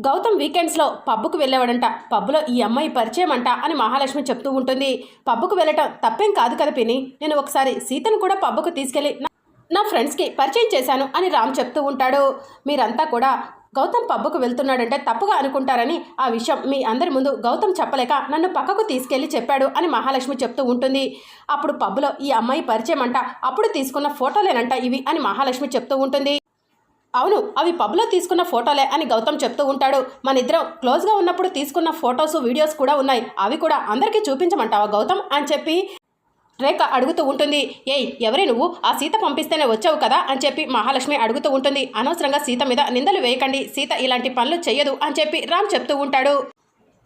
గౌతమ్ వీకెండ్స్లో పబ్బుకు వెళ్ళేవాడంట. పబ్బులో ఈ అమ్మాయి పరిచయం అంట అని మహాలక్ష్మి చెప్తూ ఉంటుంది. పబ్బుకు వెళ్ళటం తప్పేం కాదు కదా పిని నేను ఒకసారి సీతను కూడా పబ్బుకు తీసుకెళ్ళి నా- ఫ్రెండ్స్కి పరిచయం చేశాను అని రామ్ చెప్తూ ఉంటాడు. మీరంతా కూడా గౌతమ్ పబ్బుకు వెళ్తున్నాడంటే తప్పుగా అనుకుంటారని ఆ విషయం మీ అందరి ముందు గౌతమ్ చెప్పలేక నన్ను పక్కకు తీసుకెళ్ళి చెప్పాడు అని మహాలక్ష్మి చెప్తూ ఉంటుంది. అప్పుడు పబ్బులో ఈ అమ్మాయి పరిచయం అంట అప్పుడు తీసుకున్న ఫోటోలేనంట ఇవి అని మహాలక్ష్మి చెప్తూ ఉంటుంది. అవును అవి పబ్లో తీసుకున్న ఫోటోలే అని గౌతమ్ చెప్తూ ఉంటాడు. మన ఇద్దరం క్లోజ్గా ఉన్నప్పుడు తీసుకున్న ఫొటోస్ వీడియోస్ కూడా ఉన్నాయి. అవి కూడా అందరికీ చూపించమంటావా గౌతమ్? అని చెప్పి రేఖ అడుగుతూ ఉంటుంది. ఏయ్ ఎవరి నువ్వు? ఆ సీత పంపిస్తేనే వచ్చావు కదా? అని చెప్పి మహాలక్ష్మి అడుగుతూ ఉంటుంది. అనవసరంగా సీత మీద నిందలు వేయకండి. సీత ఇలాంటి పనులు చెయ్యదు అని చెప్పి రామ్ చెప్తూ ఉంటాడు.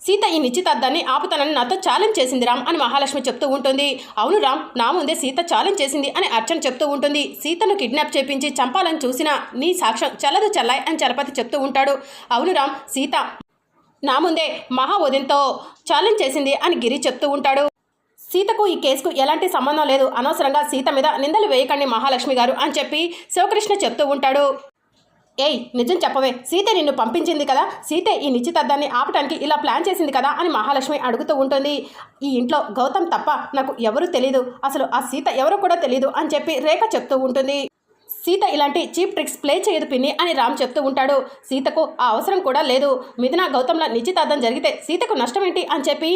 సీత ఈ నిశ్చితార్థాన్ని ఆపుతానని నాతో ఛాలెంజ్ చేసింది రామ్ అని మహాలక్ష్మి చెప్తూ ఉంటుంది. అవును రామ్ నా ముందే సీత ఛాలెంజ్ చేసింది అని అర్చన చెప్తూ ఉంటుంది. సీతను కిడ్నాప్ చేపించి చంపాలని చూసినా నీ సాక్ష్యం చల్లదు చల్లాయ్ అని చలపతి చెప్తూ ఉంటాడు. అవును రామ్ సీత నా ముందే మహా ఉదయంతో ఛాలెంజ్ చేసింది అని గిరి చెప్తూ ఉంటాడు. సీతకు ఈ కేసుకు ఎలాంటి సంబంధం లేదు. అనవసరంగా సీత మీద నిందలు వేయకండి మహాలక్ష్మి గారు అని చెప్పి శివకృష్ణ చెప్తూ ఉంటాడు. ఏయ్ నిజం చెప్పవే. సీత నిన్ను పంపించింది కదా? సీత ఈ నిశ్చితార్థాన్ని ఆపటానికి ఇలా ప్లాన్ చేసింది కదా అని మహాలక్ష్మి అడుగుతూ ఉంటుంది. ఈ ఇంట్లో గౌతమ్ తప్ప నాకు ఎవరూ తెలీదు. అసలు ఆ సీత ఎవరు కూడా తెలీదు అని చెప్పి రేఖ చెప్తూ ఉంటుంది. సీత ఇలాంటి చీప్ ట్రిక్స్ ప్లే చేయదు పిన్ని అని రామ్ చెప్తూ ఉంటాడు. సీతకు ఆ అవసరం కూడా లేదు. మిథున గౌతమ్ల నిశ్చితార్థం జరిగితే సీతకు నష్టం ఏంటి అని చెప్పి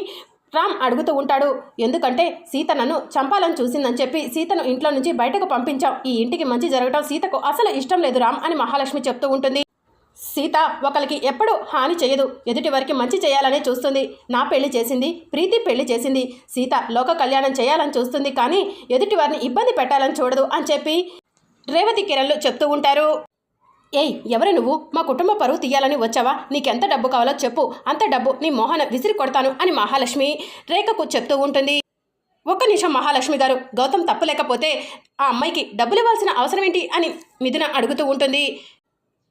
రామ్ అడుగుతూ ఉంటాడు ఎందుకంటే సీత నన్ను చంపాలని చూసిందని చెప్పి సీతను ఇంట్లో నుంచి బయటకు పంపించాం ఈ ఇంటికి మంచి జరగటం సీతకు అసలు ఇష్టం లేదు రామ్ అని మహాలక్ష్మి చెప్తూ ఉంటుంది. సీత ఒకరికి ఎప్పుడూ హాని చేయదు. ఎదుటి వారికి మంచి చేయాలనే చూస్తుంది. నా పెళ్ళి చేసింది ప్రీతి పెళ్ళి చేసింది. సీత లోక కళ్యాణం చేయాలని చూస్తుంది కానీ ఎదుటి వారిని ఇబ్బంది పెట్టాలని చూడదు అని చెప్పి రేవతి కిరణ్లు చెప్తూ ఉంటారు. ఏయ్ ఎవరు నువ్వు? మా కుటుంబ పరువు తీయాలని వచ్చావా? నీకెంత డబ్బు కావాలో చెప్పు. అంత డబ్బు నీ మోహన విసిరి కొడతాను అని మహాలక్ష్మి రేఖకు చెప్తూ ఉంటుంది. ఒక్క నిమిషం మహాలక్ష్మి గారు గౌతమ్ తప్పలేకపోతే ఆ అమ్మాయికి డబ్బులు ఇవ్వాల్సిన అవసరం ఏంటి అని మిథున అడుగుతూ ఉంటుంది.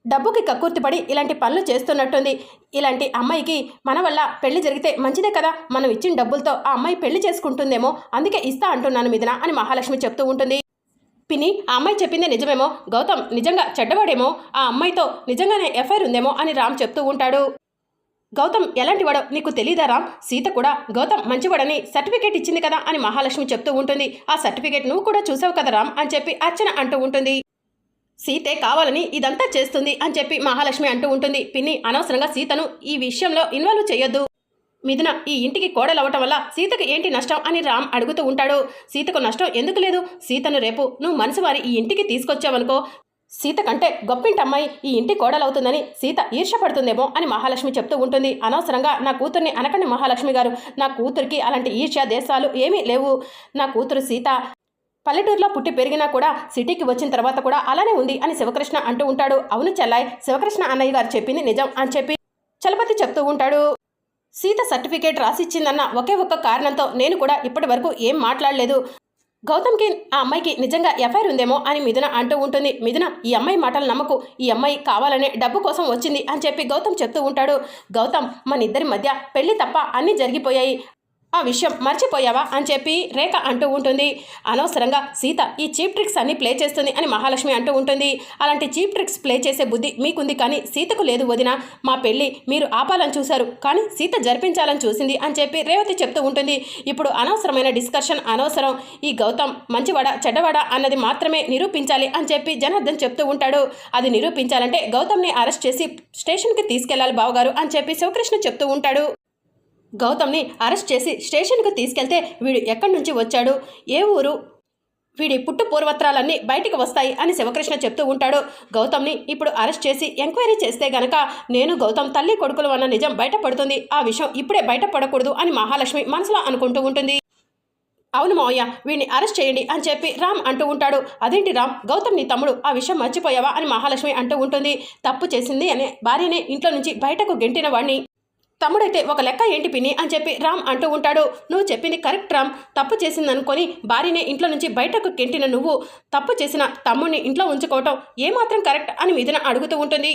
డబ్బుకి కక్కుర్తిపడి ఇలాంటి పనులు చేస్తున్నట్టుంది. ఇలాంటి అమ్మాయికి మన వల్ల పెళ్ళి జరిగితే మంచిదే కదా? మనం ఇచ్చిన డబ్బులతో ఆ అమ్మాయి పెళ్ళి చేసుకుంటుందేమో? అందుకే ఇస్తా అంటున్నాను మిథున అని మహాలక్ష్మి చెప్తూ ఉంటుంది. పిని ఆ అమ్మాయి చెప్పిందే నిజమేమో? గౌతమ్ నిజంగా చెడ్డవాడేమో? ఆ అమ్మాయితో నిజంగానే ఎఫ్ఐఆర్ ఉందేమో అని రామ్ చెప్తూ ఉంటాడు. గౌతమ్ ఎలాంటి వాడో నీకు తెలీదా రామ్? సీత కూడా గౌతమ్ మంచివాడని సర్టిఫికేట్ ఇచ్చింది కదా అని మహాలక్ష్మి చెప్తూ ఉంటుంది. ఆ సర్టిఫికేట్ నువ్వు కూడా చూసావు కదా రామ్? అని చెప్పి అర్చన అంటూ ఉంటుంది. సీతే కావాలని ఇదంతా చేస్తుంది అని చెప్పి మహాలక్ష్మి అంటూ ఉంటుంది. పిన్ని అనవసరంగా సీతను ఈ విషయంలో ఇన్వాల్వ్ చేయొద్దు. మిథున ఈ ఇంటికి కోడలు అవ్వటం వల్ల సీతకు ఏంటి నష్టం అని రామ్ అడుగుతూ ఉంటాడు. సీతకు నష్టం ఎందుకు లేదు? సీతను రేపు నువ్వు మనసు వారి ఈ ఇంటికి తీసుకొచ్చావనుకో. సీత కంటే గొప్పింటి అమ్మాయి ఈ ఇంటి కోడలవుతుందని సీత ఈర్ష్యపడుతుందేమో అని మహాలక్ష్మి చెప్తూ ఉంటుంది. అనవసరంగా నా కూతుర్ని అనకండి మహాలక్ష్మి గారు. నా కూతురికి అలాంటి ఈర్ష్య దేశాలు ఏమీ లేవు. నా కూతురు సీత పల్లెటూరులో పుట్టి పెరిగినా కూడా సిటీకి వచ్చిన తర్వాత కూడా అలానే ఉంది అని శివకృష్ణ అంటూ ఉంటాడు. అవును చెల్లాయ్ శివకృష్ణ అన్నయ్య గారు చెప్పింది నిజం అని చెప్పి చలపతి చెప్తూ ఉంటాడు. సీత సర్టిఫికేట్ రాసిచ్చిందన్న ఒకే ఒక్క కారణంతో నేను కూడా ఇప్పటి వరకు ఏం మాట్లాడలేదు. గౌతమ్కి ఆ అమ్మాయికి నిజంగా ఎఫ్ఐఆర్ ఉందేమో అని మిథున అంటూ ఉంటుంది. మిథున ఈ అమ్మాయి మాటలు నమ్మకు. ఈ అమ్మాయి కావాలనే డబ్బు కోసం వచ్చింది అని చెప్పి గౌతమ్ చెప్తూ ఉంటాడు. గౌతమ్ మన ఇద్దరి మధ్య పెళ్ళి తప్ప అన్నీ జరిగిపోయాయి. ఆ విషయం మర్చిపోయావా అని చెప్పి రేఖ అంటూ ఉంటుంది. అనవసరంగా సీత ఈ చీప్ ట్రిక్స్ అన్ని ప్లే చేస్తుంది అని మహాలక్ష్మి అంటూ ఉంటుంది. అలాంటి చీప్ ట్రిక్స్ ప్లే చేసే బుద్ధి మీకుంది కానీ సీతకు లేదు వదిన. మా పెళ్ళి మీరు ఆపాలని చూశారు కానీ సీత జరిపించాలని చూసింది అని చెప్పి రేవతి చెప్తూ ఉంటుంది. ఇప్పుడు అనవసరమైన డిస్కషన్ అనవసరం. ఈ గౌతమ్ మంచివాడా చెడ్డవాడా అన్నది మాత్రమే నిరూపించాలి అని చెప్పి జనార్దన్ చెప్తూ ఉంటాడు. అది నిరూపించాలంటే గౌతమ్ని అరెస్ట్ చేసి స్టేషన్కి తీసుకెళ్ళాలి బావగారు అని చెప్పి శివకృష్ణ చెప్తూ ఉంటాడు. గౌతమ్ని అరెస్ట్ చేసి స్టేషన్కు తీసుకెళ్తే వీడు ఎక్కడి నుంచి వచ్చాడు? ఏ ఊరు? వీడి పుట్టు పూర్వత్రాలన్నీ బయటికి వస్తాయి అని శివకృష్ణ చెప్తూ ఉంటాడు. గౌతమ్ని ఇప్పుడు అరెస్ట్ చేసి ఎంక్వైరీ చేస్తే గనక నేను గౌతమ్ తల్లి కొడుకులు అన్న నిజం బయటపడుతుంది. ఆ విషయం ఇప్పుడే బయటపడకూడదు అని మహాలక్ష్మి మనసులో అనుకుంటూ ఉంటుంది. అవును మావయ్య వీడిని అరెస్ట్ చేయండి అని చెప్పి రామ్ అంటూ ఉంటాడు. అదేంటి రామ్? గౌతమ్ నీ తమ్ముడు ఆ విషయం మర్చిపోయావా అని మహాలక్ష్మి అంటూ ఉంటుంది. తప్పు చేసింది అనే భార్యనే ఇంట్లో నుంచి బయటకు గెంటిన వాడిని తమ్ముడైతే ఒక లెక్క ఏంటి పిని అని చెప్పి రామ్ అంటూ ఉంటాడు. నువ్వు చెప్పింది కరెక్ట్ రామ్. తప్పు చేసిందనుకొని భార్యనే ఇంట్లో నుంచి బయటకు కెంటిన నువ్వు తప్పు చేసిన తమ్ముడిని ఇంట్లో ఉంచుకోవటం ఏమాత్రం కరెక్ట్ అని మిథున అడుగుతూ ఉంటుంది.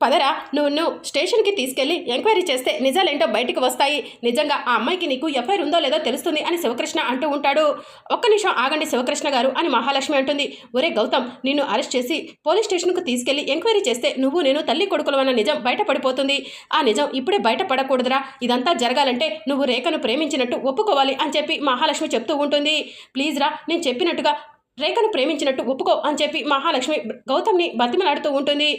పదరా నువ్వు నువ్వు స్టేషన్కి తీసుకెళ్ళి ఎంక్వైరీ చేస్తే నిజాలేంటో బయటికి వస్తాయి. నిజంగా ఆ అమ్మాయికి నీకు ఎఫ్ఐఆర్ ఉందో లేదో తెలుస్తుంది అని శివకృష్ణ అంటూ ఉంటాడు. ఒక్క నిమిషం ఆగండి శివకృష్ణ గారు అని మహాలక్ష్మి అంటుంది. ఒరే గౌతమ్ నిన్ను అరెస్ట్ చేసి పోలీస్ స్టేషన్కు తీసుకెళ్ళి ఎంక్వైరీ చేస్తే నువ్వు నేను తల్లి కొడుకులు అన్న నిజం బయటపడిపోతుంది. ఆ నిజం ఇప్పుడే బయటపడకూడదురా. ఇదంతా జరగాలంటే నువ్వు రేఖను ప్రేమించినట్టు ఒప్పుకోవాలి అని చెప్పి మహాలక్ష్మి చెప్తూ ఉంటుంది. ప్లీజ్ రా నేను చెప్పినట్టుగా రేఖను ప్రేమించినట్టు ఒప్పుకో అని చెప్పి మహాలక్ష్మి గౌతమ్ని బతిమలాడుతూ ఉంటుంది.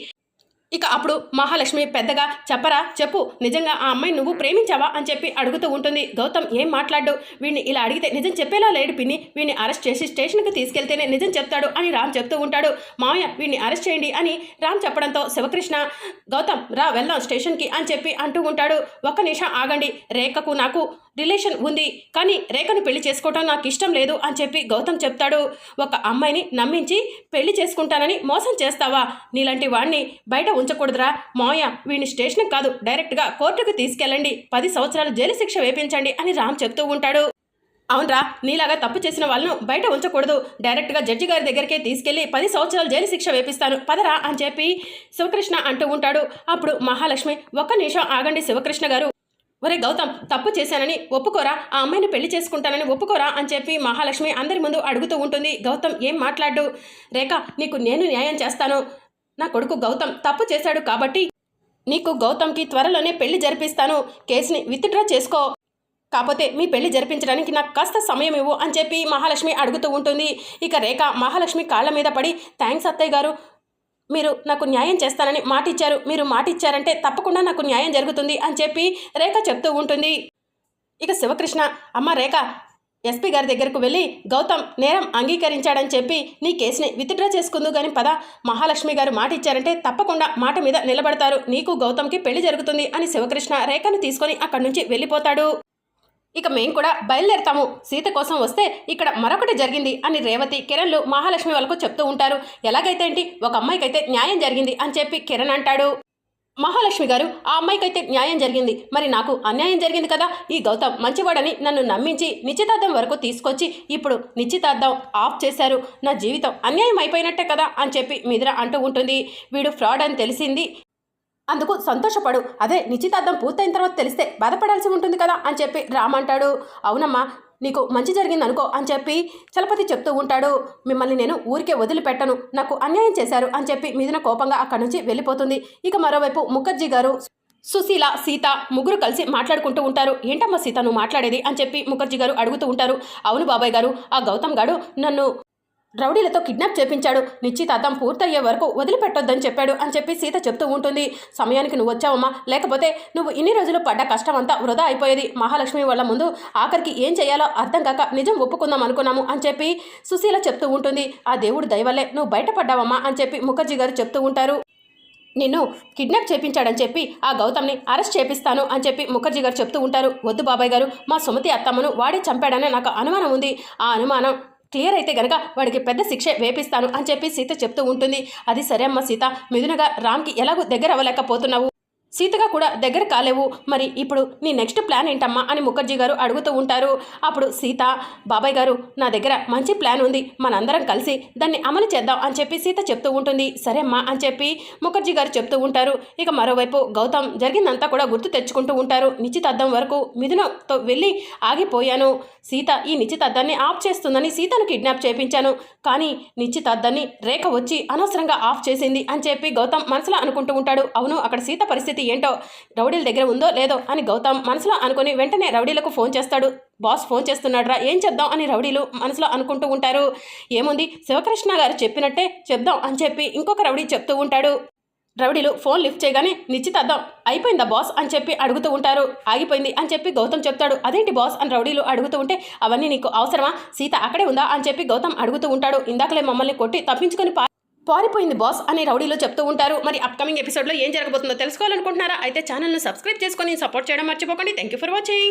ఇక అప్పుడు మహాలక్ష్మి పెద్దగా చెప్పరా? చెప్పు. నిజంగా ఆ అమ్మాయి నువ్వు ప్రేమించావా? అని చెప్పి అడుగుతూ ఉంటుంది. గౌతమ్ ఏం మాట్లాడు వీడిని ఇలా అడిగితే నిజం చెప్పేలా లేడు పిన్ని. వీడిని అరెస్ట్ చేసి స్టేషన్కి తీసుకెళ్తేనే నిజం చెప్తాడు అని రామ్ చెప్తూ ఉంటాడు. మామయ్య వీడిని అరెస్ట్ చేయండి అని రామ్ చెప్పడంతో శివకృష్ణ గౌతమ్ రా వెళ్దాం స్టేషన్కి అని చెప్పి అంటూ ఉంటాడు. ఒక్క నిమిషం ఆగండి. రేఖకు నాకు రిలేషన్ ఉంది. కానీ రేఖను పెళ్ళి చేసుకోవటం నాకు ఇష్టం లేదు అని చెప్పి గౌతమ్ చెప్తాడు. ఒక అమ్మాయిని నమ్మించి పెళ్ళి చేసుకుంటానని మోసం చేస్తావా? నీలాంటి వాడిని బయట ఉంచకూడదురా. మాయ వీడిని స్టేషన్కి కాదు డైరెక్ట్గా కోర్టుకు తీసుకెళ్ళండి. పది సంవత్సరాలు జైలు శిక్ష వేపించండి అని రామ్ చెప్తూ ఉంటాడు. అవునరా నీలాగా తప్పు చేసిన వాళ్ళను బయట ఉంచకూడదు. డైరెక్ట్గా జడ్జి గారి దగ్గరికే తీసుకెళ్ళి పది సంవత్సరాలు జైలు శిక్ష వేపిస్తాను. పదరా అని చెప్పి శివకృష్ణ అంటూ ఉంటాడు. అప్పుడు మహాలక్ష్మి ఒక్క నిమిషం ఆగండి శివకృష్ణ గారు. ఒరే గౌతమ్ తప్పు చేశానని ఒప్పుకోరా? ఆ అమ్మాయిని పెళ్ళి చేసుకుంటానని ఒప్పుకోరా? అని చెప్పి మహాలక్ష్మి అందరి ముందు అడుగుతూ ఉంటుంది. గౌతమ్ ఏం మాట్లాడు రేఖ నీకు నేను న్యాయం చేస్తాను. నా కొడుకు గౌతమ్ తప్పు చేశాడు కాబట్టి నీకు గౌతమ్కి త్వరలోనే పెళ్ళి జరిపిస్తాను. కేసుని విత్డ్రా చేసుకో. కాకపోతే మీ పెళ్ళి జరిపించడానికి నాకు కాస్త సమయం ఇవ్వు అని చెప్పి మహాలక్ష్మి అడుగుతూ ఉంటుంది. ఇక రేఖ మహాలక్ష్మి కాళ్ళ మీద పడి థ్యాంక్స్ అత్తయ్య గారు మీరు నాకు న్యాయం చేస్తానని మాట ఇచ్చారు మీరు మాట ఇచ్చారంటే తప్పకుండా నాకు న్యాయం జరుగుతుంది అని చెప్పి రేఖ చెప్తూ ఉంటుంది. ఇక శివకృష్ణ అమ్మ రేఖ ఎస్పీ గారి దగ్గరకు వెళ్ళి గౌతమ్ నేరం అంగీకరించాడని చెప్పి నీ కేసుని విత్డ్రా చేసుకుందు కానీ పద. మహాలక్ష్మి గారు మాట ఇచ్చారంటే తప్పకుండా మాట మీద నిలబడతారు. నీకు గౌతమ్కి పెళ్ళి జరుగుతుంది అని శివకృష్ణ రేఖను తీసుకొని అక్కడి నుంచి వెళ్ళిపోతాడు. ఇక మేం కూడా బయలుదేరుతాము. సీత కోసం వస్తే ఇక్కడ మరొకటి జరిగింది అని రేవతి కిరణ్లు మహాలక్ష్మి వాళ్ళకు చెప్తూ ఉంటారు. ఎలాగైతే ఏంటి? ఒక అమ్మాయికైతే న్యాయం జరిగింది అని చెప్పి కిరణ్ అంటాడు. మహాలక్ష్మి గారు ఆ అమ్మాయికైతే న్యాయం జరిగింది. మరి నాకు అన్యాయం జరిగింది కదా? ఈ గౌతమ్ మంచివాడని నన్ను నమ్మించి నిశ్చితార్థం వరకు తీసుకొచ్చి ఇప్పుడు నిశ్చితార్థం ఆఫ్ చేశారు. నా జీవితం అన్యాయం అయిపోయినట్టే కదా? అని చెప్పి మిద్ర అంటూ ఉంటుంది. వీడు ఫ్రాడ్ అని తెలిసింది. అందుకు సంతోషపడు. అదే నిశ్చితార్థం పూర్తయిన తర్వాత తెలిస్తే బాధపడాల్సి ఉంటుంది కదా అని చెప్పి రామ్ అంటాడు అవునమ్మా నీకు మంచి జరిగింది అనుకో అని చెప్పి చలపతి చెప్తూ ఉంటాడు. మిమ్మల్ని నేను ఊరికే వదిలిపెట్టను. నాకు అన్యాయం చేశారు అని చెప్పి మీదిన కోపంగా అక్కడి నుంచి వెళ్ళిపోతుంది. ఇక మరోవైపు ముఖర్జీ గారు సుశీల సీత ముగ్గురు కలిసి మాట్లాడుకుంటూ ఉంటారు. ఏంటమ్మా సీత నువ్వు మాట్లాడేది? అని చెప్పి ముఖర్జీ గారు అడుగుతూ ఉంటారు. అవును బాబాయ్ గారు ఆ గౌతమ్ గారు నన్ను రౌడీలతో కిడ్నాప్ చేపించాడు. నిశ్చితార్థం పూర్తయ్యే వరకు వదిలిపెట్టొద్దని చెప్పాడు అని చెప్పి సీత చెప్తూ ఉంటుంది. సమయానికి నువ్వు వచ్చావమ్మా. లేకపోతే నువ్వు ఇన్ని రోజులు పడ్డ కష్టం అంతా వృధా అయిపోయేది. మహాలక్ష్మి వాళ్ళ ముందు ఆఖరికి ఏం చేయాలో అర్థం కాక నిజం ఒప్పుకుందాం అనుకున్నాము అని చెప్పి సుశీల చెప్తూ ఉంటుంది. ఆ దేవుడు దయవల్లే నువ్వు బయటపడ్డావమ్మా అని చెప్పి ముఖర్జీ గారు చెప్తూ ఉంటారు. నిన్ను కిడ్నాప్ చేపించాడని చెప్పి ఆ గౌతమ్ని అరెస్ట్ చేపిస్తాను అని చెప్పి ముఖర్జీ గారు చెప్తూ ఉంటారు. వద్దు బాబాయ్ గారు మా సుమతి అత్తమ్మను వాడే చంపాడని నాకు అనుమానం ఉంది. ఆ అనుమానం క్లియర్ అయితే గనక వాడికి పెద్ద శిక్ష వేపిస్తాను అని చెప్పి సీత చెప్తూ ఉంటుంది. అది సరే అమ్మ సీత మిథునగా రామ్కి ఎలాగో దగ్గర అవ్వలేకపోతున్నావు. సీతగా కూడా దగ్గర కాలేవు. మరి ఇప్పుడు నీ నెక్స్ట్ ప్లాన్ ఏంటమ్మా? అని ముఖర్జీ గారు అడుగుతూ ఉంటారు. అప్పుడు సీత బాబాయ్ గారు నా దగ్గర మంచి ప్లాన్ ఉంది. మనందరం కలిసి దాన్ని అమలు చేద్దాం అని చెప్పి సీత చెప్తూ ఉంటుంది. సరే అమ్మా అని చెప్పి ముఖర్జీ గారు చెప్తూ ఉంటారు. ఇక మరోవైపు గౌతమ్ జరిగిందంతా కూడా గుర్తు తెచ్చుకుంటూ ఉంటారు. నిశ్చితార్థం వరకు మిథునతో వెళ్ళి ఆగిపోయాను. సీత ఈ నిశ్చితార్థాన్ని ఆఫ్ చేస్తుందని సీతను కిడ్నాప్ చేపించాను కానీ నిశ్చితార్థాన్ని రేఖ వచ్చి అనవసరంగా ఆఫ్ చేసింది అని చెప్పి గౌతమ్ మనసులో అనుకుంటూ ఉంటాడు. అవును అక్కడ సీత పరిస్థితి ఏంటో రౌడీల దగ్గర ఉందో లేదో అని గౌతమ్ మనసులో అనుకుని వెంటనే రౌడీలకు ఫోన్ చేస్తాడు. బాస్ ఫోన్ చేస్తున్నాడురా ఏం చేద్దాం అని రౌడీలు మనసులో అనుకుంటూ ఉంటారు. ఏముంది? శివకృష్ణ గారు చెప్పినట్టే చెప్దాం అని చెప్పి ఇంకొక రౌడీ చెప్తూ ఉంటాడు. రౌడీలు ఫోన్ లిఫ్ట్ చేయగానే నిశ్చితార్థం అయిపోయిందా బాస్ అని చెప్పి అడుగుతూ ఉంటారు. ఆగిపోయింది అని చెప్పి గౌతమ్ చెప్తాడు. అదేంటి బాస్ అని రౌడీలు అడుగుతూ ఉంటే అవన్నీ నీకు అవసరమా? సీత అక్కడే ఉందా అని చెప్పి గౌతమ్ అడుగుతూ ఉంటాడు. ఇందాకలే మమ్మల్ని కొట్టి తప్పించుకొని పారిపోయింది బాస్ అని రౌడీలో చెప్తూ ఉంటారు. మరి అప్కమింగ్ ఎపిసోడ్లో ఏం జరగబోతుందో తెలుసుకోవాలనుకుంటున్నారా? అయితే ఛానల్ను సబ్స్క్రైబ్ చేసుకొని సపోర్ట్ చేయడం మర్చిపోకండి. Thank you for watching